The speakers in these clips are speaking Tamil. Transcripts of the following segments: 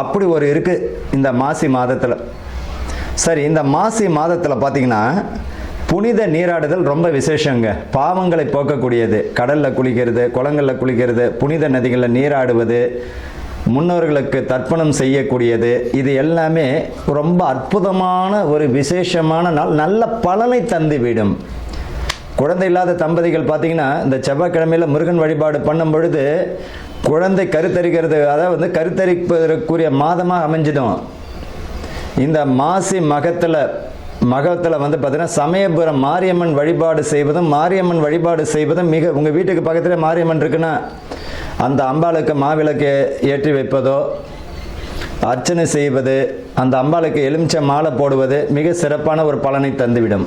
அப்படி ஒரு இருக்கு இந்த மாசி மாதத்தில். சரி இந்த மாசி மாதத்தில் பார்த்தீங்கன்னா புனித நீராடுதல் ரொம்ப விசேஷங்க. பாவங்களை போக்கக்கூடியது. கடலில் குளிக்கிறது குளங்களில் குளிக்கிறது புனித நதிகளில் நீராடுவது முன்னோர்களுக்கு தர்ப்பணம் செய்யக்கூடியது. இது எல்லாமே ரொம்ப அற்புதமான ஒரு விசேஷமான நாள். நல்ல பலனை தந்துவிடும் குழந்தை இல்லாத தம்பதிகள் பார்த்தீங்கன்னா இந்த செவ்வாய்க்கிழமையில் முருகன் வழிபாடு பண்ணும் பொழுது குழந்தை கருத்தரிக்கிறது அதாவது வந்து கருத்தரிப்பதற்குரிய மாதமாக அமைஞ்சிடும். இந்த மாசி மகத்தில் மகத்தில் வந்து பார்த்தீங்கன்னா சமயபுரம் மாரியம்மன் வழிபாடு செய்வதும் மாரியம்மன் வழிபாடு செய்வதும் மிக உங்கள் வீட்டுக்கு பக்கத்தில் மாரியம்மன் இருக்குன்னா அந்த அம்பாளுக்கு மாவிளக்கு ஏற்றி வைப்பதோ அர்ச்சனை செய்வது அந்த அம்பாளுக்கு எலுமிச்சை மாலை போடுவது மிக சிறப்பான ஒரு பலனை தந்துவிடும்.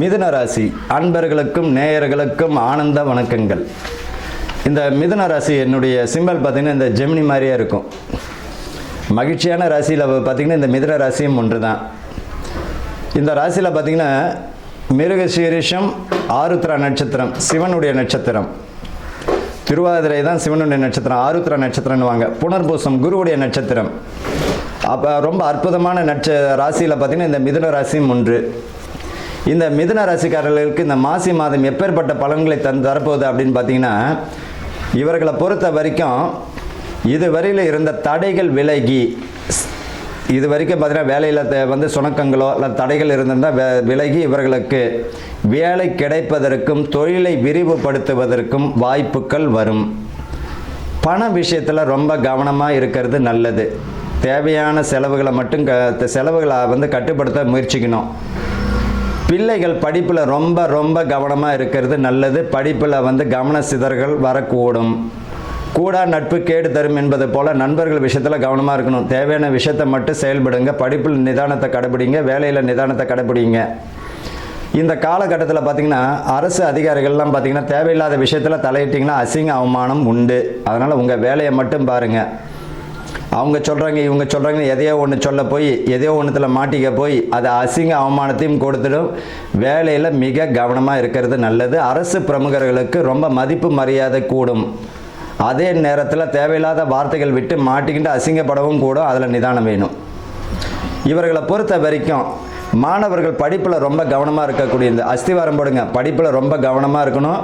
மிதுன ராசி அன்பர்களுக்கும் நேயர்களுக்கும் ஆனந்த வணக்கங்கள். இந்த மிதுன ராசி என்னுடைய சிம்பல் பார்த்தீங்கன்னா இந்த ஜெமினி மாதிரியே இருக்கும். மகிழ்ச்சியான ராசியில் பார்த்தீங்கன்னா இந்த மிதுன ராசியும் ஒன்று தான் இந்த ராசியில் பார்த்தீங்கன்னா மிருகசீரிஷம் ஆருத்ரா நட்சத்திரம் சிவனுடைய நட்சத்திரம். திருவாதிரை தான் சிவனுடைய நட்சத்திரம் ஆருத்ரா நட்சத்திரம்னு வாங்க புனர்பூசம் குருவுடைய நட்சத்திரம். அப்போ ரொம்ப அற்புதமான நட்ச ராசியில் பார்த்தீங்கன்னா இந்த மிதுன ராசியும் ஒன்று. இந்த மிதுன ராசிக்காரர்களுக்கு இந்த மாசி மாதம் எப்பேற்பட்ட பலன்களை தந்து தரப்போகுது அப்படின்னு பார்த்தீங்கன்னா இவர்களை பொறுத்த வரைக்கும் இதுவரையில் இருந்த தடைகள் விலகி இது வரைக்கும் பார்த்தீங்கன்னா வேலையில் வந்து சுணக்கங்களோ இல்லை தடைகள் இருந்திருந்தால் வே- விலகி இவர்களுக்கு வேலை கிடைப்பதற்கும் தொழிலை விரிவுபடுத்துவதற்கும் வாய்ப்புகள் வரும். பண விஷயத்தில் ரொம்ப கவனமாக இருக்கிறது நல்லது. தேவையான செலவுகளை மட்டும் க செலவுகளை வந்து கட்டுப்படுத்த முயற்சிக்கணும். பிள்ளைகள் படிப்பில் ரொம்ப ரொம்ப கவனமாக இருக்கிறது நல்லது. படிப்பில் வந்து கவன சிதறல்கள் வரக்கூடும். கூடா நட்பு கேடு தரும் என்பது போல நண்பர்கள் விஷயத்தில் கவனமாக இருக்கணும். தேவையான விஷயத்தை மட்டும் செயல்படுங்க. படிப்பில் நிதானத்தை கடைபிடிங்க. வேலையில் நிதானத்தை கடைபிடிங்க. இந்த காலகட்டத்தில் பார்த்தீங்கன்னா அரசு அதிகாரிகள்லாம் பார்த்தீங்கன்னா தேவையில்லாத விஷயத்தில் தலையிட்டிங்கன்னா அசிங்க அவமானம் உண்டு. அதனால் உங்கள் வேலையை மட்டும் பாருங்கள் அவங்க சொல்கிறாங்க இவங்க சொல்கிறாங்க எதையோ ஒன்று சொல்ல போய் எதையோ ஒன்றுத்தில் மாட்டிக்க போய் அது அசிங்க அவமானத்தையும் கொடுத்துடும். வேலையில் மிக கவனமாக இருக்கிறது நல்லது. அரசு பிரமுகர்களுக்கு ரொம்ப மதிப்பு மரியாதை கூடும். அதே நேரத்தில் தேவையில்லாத வார்த்தைகள் விட்டு மாட்டிக்கிட்டு அசிங்கப்படவும் கூடும். அதில் நிதானம் வேணும். இவர்களை பொறுத்த வரைக்கும் மாணவர்கள் படிப்பில் ரொம்ப கவனமாக இருக்கக்கூடிய இந்த அஸ்திவாரம் போடுங்க. படிப்பில் ரொம்ப கவனமாக இருக்கணும்.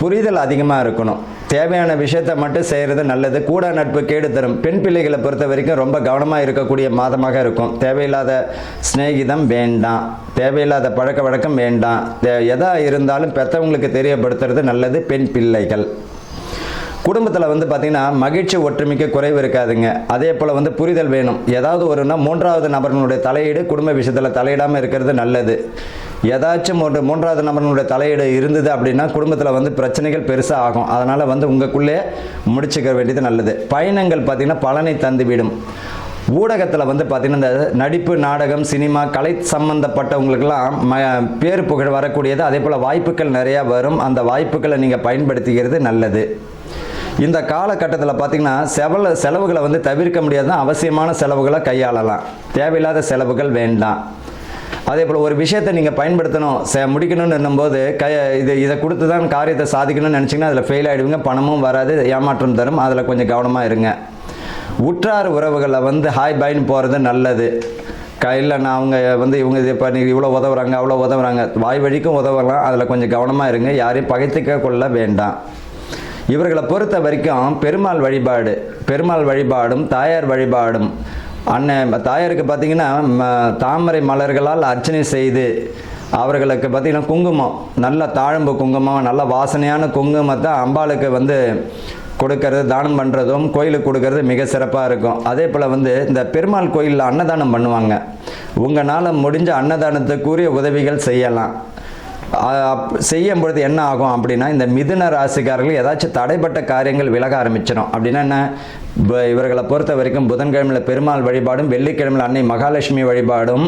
புரிதல் அதிகமாக இருக்கணும். தேவையான விஷயத்தை மட்டும் செய்கிறது நல்லது. கூட நட்பு கேடு தரும். பெண் பிள்ளைகளை பொறுத்த வரைக்கும் ரொம்ப கவனமாக இருக்கக்கூடிய மாதமாக இருக்கும். தேவையில்லாத சிநேகிதம் வேண்டாம். தேவையில்லாத பழக்க வழக்கம் வேண்டாம். தே- எதா இருந்தாலும் பெற்றவங்களுக்கு தெரியப்படுத்துறது நல்லது. பெண் பிள்ளைகள். குடும்பத்தில் வந்து பார்த்திங்கன்னா மகிழ்ச்சி ஒற்றுமைக்கு குறைவு இருக்காதுங்க. அதே போல் வந்து புரிதல் வேணும். ஏதாவது ஒருனா மூன்றாவது நபர்களுடைய தலையீடு குடும்ப விஷயத்தில் தலையிடாமல் இருக்கிறது நல்லது. ஏதாச்சும் ஒரு மூன்றாவது நபர்களுடைய தலையீடு இருந்தது அப்படின்னா குடும்பத்தில் வந்து பிரச்சனைகள் பெருசாக ஆகும். அதனால் வந்து உங்களுக்குள்ளே முடிச்சுக்க வேண்டியது நல்லது. பயணங்கள் பார்த்திங்கன்னா பலனை தந்துவிடும். ஊடகத்தில் வந்து பார்த்திங்கன்னா இந்த நடிப்பு நாடகம் சினிமா கலை சம்பந்தப்பட்டவங்களுக்கெல்லாம் ம பேர் புகழ் வரக்கூடியது. அதே போல் வாய்ப்புகள் நிறையா வரும். அந்த வாய்ப்புகளை நீங்கள் பயன்படுத்திக்கிறது நல்லது. இந்த காலகட்டத்தில் பார்த்தீங்கன்னா செவல செலவுகளை வந்து தவிர்க்க முடியாத அவசியமான செலவுகளை கையாளலாம். தேவையில்லாத செலவுகள் வேண்டாம். அதே போல் ஒரு விஷயத்தை நீங்கள் பயன்படுத்தணும் செ முடிக்கணும்னு என்னும்போது க இது இதை கொடுத்து தான் காரியத்தை சாதிக்கணும்னு நினச்சிங்கன்னா அதில் ஃபெயில் ஆகிடுவீங்க பணமும் வராது ஏமாற்றம் தரும் அதில் கொஞ்சம் கவனமாக இருங்க. உற்றார் உறவுகளை வந்து ஹாய் பாய்னு போகிறது நல்லது. கையில் நான் அவங்க வந்து இவங்க இது பண்ணி இவ்வளோ உதவுறாங்க அவ்வளோ உதவுறாங்க வாய் வழிக்கும் உதவலாம் அதில் கொஞ்சம் கவனமாக இருங்க யாரையும் பகைத்துக்க கொள்ள வேண்டாம். இவர்களை பொறுத்த வரைக்கும் பெருமாள் வழிபாடு பெருமாள் வழிபாடும் தாயார் வழிபாடும் அண்ணன் தாயாருக்கு பார்த்தீங்கன்னா ம- தாமரை மலர்களால் அர்ச்சனை செய்து அவர்களுக்கு பார்த்தீங்கன்னா குங்குமம் நல்ல தாழம்பு குங்குமம் நல்ல வாசனையான குங்குமத்தை அம்பாளுக்கு வந்து கொடுக்கறது தானம் பண்ணுறதும் கோயிலுக்கு கொடுக்கறது மிக சிறப்பாக இருக்கும். அதே போல் வந்து இந்த பெருமாள் கோயிலில் அன்னதானம் பண்ணுவாங்க. உங்களால் முடிஞ்ச அன்னதானத்துக்குரிய உதவிகள் செய்யலாம். செய்யும் பொழுது என்ன ஆகும் அப்படின்னா இந்த மிதுன ராசிக்காரர்கள் ஏதாச்சும் தடைப்பட்ட காரியங்கள் விலக ஆரம்பிச்சிடும் அப்படின்னா என்ன? இவர்களை பொறுத்த வரைக்கும் புதன்கிழமையில் பெருமாள் வழிபாடும் வெள்ளிக்கிழமையில் அன்னை மகாலட்சுமி வழிபாடும்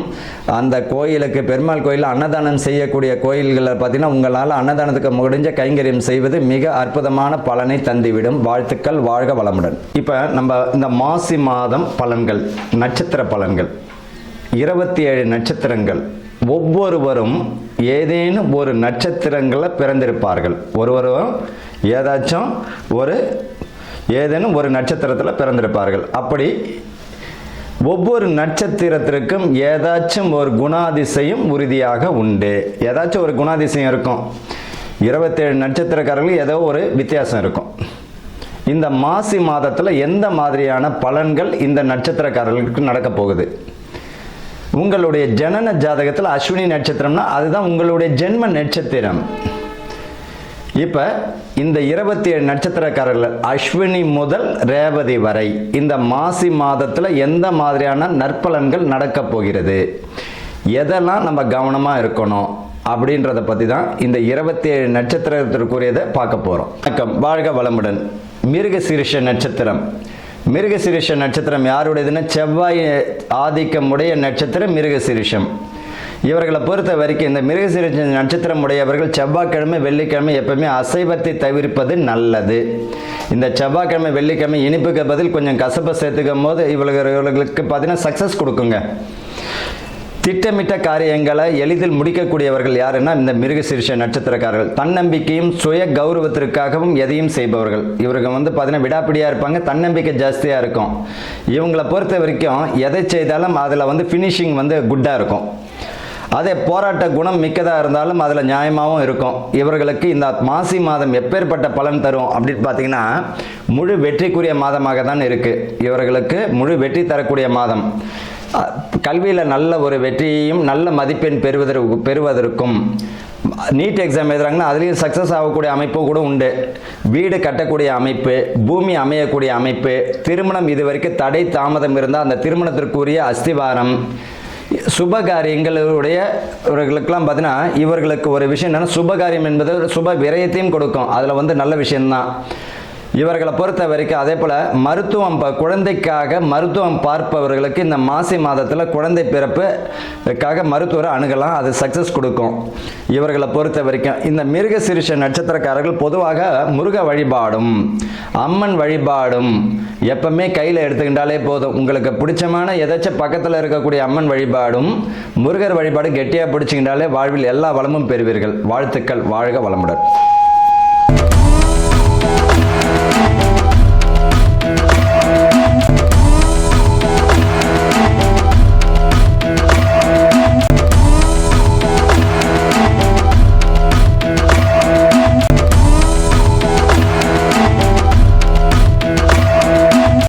அந்த கோயிலுக்கு பெருமாள் கோயிலில் அன்னதானம் செய்யக்கூடிய கோயில்களில் பார்த்தீங்கன்னா உங்களால் அன்னதானத்துக்கு முடிஞ்ச கைங்கரியம் செய்வது மிக அற்புதமான பலனை தந்துவிடும். வாழ்த்துக்கள் வாழ்க வளமுடன். இப்போ நம்ம இந்த மாசி மாதம் பலன்கள் நட்சத்திர பலன்கள். இருபத்தி ஏழு நட்சத்திரங்கள். ஒவ்வொருவரும் ஏதேனும் ஒரு நட்சத்திரங்களில் பிறந்திருப்பார்கள். ஒருவரும் ஏதாச்சும் ஒரு ஏதேனும் ஒரு நட்சத்திரத்தில் பிறந்திருப்பார்கள். அப்படி ஒவ்வொரு நட்சத்திரத்திற்கும் ஏதாச்சும் ஒரு குணாதிசயம் உறுதியாக உண்டு. ஏதாச்சும் ஒரு குணாதிசயம் இருக்கும். இருபத்தேழு நட்சத்திரக்காரர்கள் ஏதோ ஒரு வித்தியாசம் இருக்கும். இந்த மாசி மாதத்தில் எந்த மாதிரியான பலன்கள் இந்த நட்சத்திரக்காரர்களுக்கு நடக்க போகுது? உங்களுடைய ஜனன ஜாதகத்தில் அஸ்வினி நட்சத்திரம்னா அதுதான் உங்களுடைய ஜென்ம நட்சத்திரம். இப்போ இந்த இருபத்தி ஏழு நட்சத்திரக்காரர்கள் அஸ்வினி முதல் ரேவதி வரை இந்த மாசி மாதத்தில் எந்த மாதிரியான நற்பலன்கள் நடக்க போகிறது? எதெல்லாம் நம்ம கவனமாக இருக்கணும்? அப்படின்றத பற்றி தான் இந்த இருபத்தி ஏழு நட்சத்திரத்திற்குரியதை பார்க்க போகிறோம் வணக்கம். வாழ்க வளமுடன். மிருக சீரிஷ நட்சத்திரம். மிருகசிரிஷ நட்சத்திரம் யாருடையதுன்னா செவ்வாய் ஆதிக்கம் உடைய நட்சத்திரம் மிருகசிரிஷம். இவர்களை பொறுத்த வரைக்கும் இந்த மிருகசிரிஷ நட்சத்திரம் உடையவர்கள் செவ்வாய்க்கிழமை வெள்ளிக்கிழமை எப்பவுமே அசைவத்தை தவிர்ப்பது நல்லது. இந்த செவ்வாய்க்கிழமை வெள்ளிக்கிழமை இனிப்புக்கு பதில் கொஞ்சம் கசப்பை சேர்த்துக்கும் போது இவர்களுக்கு பார்த்தீங்கன்னா சக்ஸஸ் கொடுக்குங்க. திட்டமிட்ட காரியங்களை எளிதில் முடிக்கக்கூடியவர்கள் யாருன்னா இந்த மிருகசீர்ஷ நட்சத்திரக்காரர்கள். தன்னம்பிக்கையும் சுய கௌரவத்திற்காகவும் எதையும் செய்பவர்கள். இவர்கள் வந்து பார்த்தீங்கன்னா விடாப்பிடியாக இருப்பாங்க தன்னம்பிக்கை ஜாஸ்தியாக இருக்கும். இவங்களை பொறுத்த வரைக்கும் எதை செய்தாலும் அதில் வந்து ஃபினிஷிங் வந்து குட்டாக இருக்கும். அதே போராட்ட குணம் மிக்கதாக இருந்தாலும் அதில் நியாயமாகவும் இருக்கும். இவர்களுக்கு இந்த மாசி மாதம் எப்பேற்பட்ட பலன் தரும் அப்படின்னு பார்த்தீங்கன்னா முழு வெற்றிக்குரிய மாதமாக தான் இருக்குது இவர்களுக்கு முழு வெற்றி தரக்கூடிய மாதம். கல்வியில் நல்ல ஒரு வெற்றியையும் நல்ல மதிப்பெண் பெறுவதற்கு பெறுவதற்கும் நீட் எக்ஸாம் எழுதுறாங்கன்னா அதுலேயும் சக்ஸஸ் ஆகக்கூடிய அமைப்பு கூட உண்டு. வீடு கட்டக்கூடிய அமைப்பு பூமி அமையக்கூடிய அமைப்பு திருமணம் இது வரைக்கும் தடை தாமதம் இருந்தால் அந்த திருமணத்திற்குரிய அஸ்திவாரம் சுபகாரியங்களுடைய இவர்களுக்கெல்லாம் பார்த்தீங்கன்னா இவர்களுக்கு ஒரு விஷயம் என்னென்னா சுபகாரியம் என்பது சுப விரயத்தையும் கொடுக்கும். அதில் வந்து நல்ல விஷயம்தான். இவர்களை பொறுத்த வரைக்கும் அதே போல் மருத்துவம் ப- குழந்தைக்காக மருத்துவம் பார்ப்பவர்களுக்கு இந்த மாசி மாதத்தில் குழந்தை பிறப்புக்காக மருத்துவரை அணுகலாம் அது சக்ஸஸ் கொடுக்கும். இவர்களை பொறுத்த வரைக்கும் இந்த மிருக சிறுஷ நட்சத்திரக்காரர்கள் பொதுவாக முருக வழிபாடும் அம்மன் வழிபாடும் எப்பவுமே கையில் எடுத்துக்கிட்டாலே போதும். உங்களுக்கு பிடிச்சமான எதாச்சும் பக்கத்தில் இருக்கக்கூடிய அம்மன் வழிபாடும் முருகர் வழிபாடு கெட்டியாக பிடிச்சிக்கிட்டாலே வாழ்வில் எல்லா வளமும் பெறுவீர்கள். வாழ்த்துக்கள் வாழ்க வளமுடன்.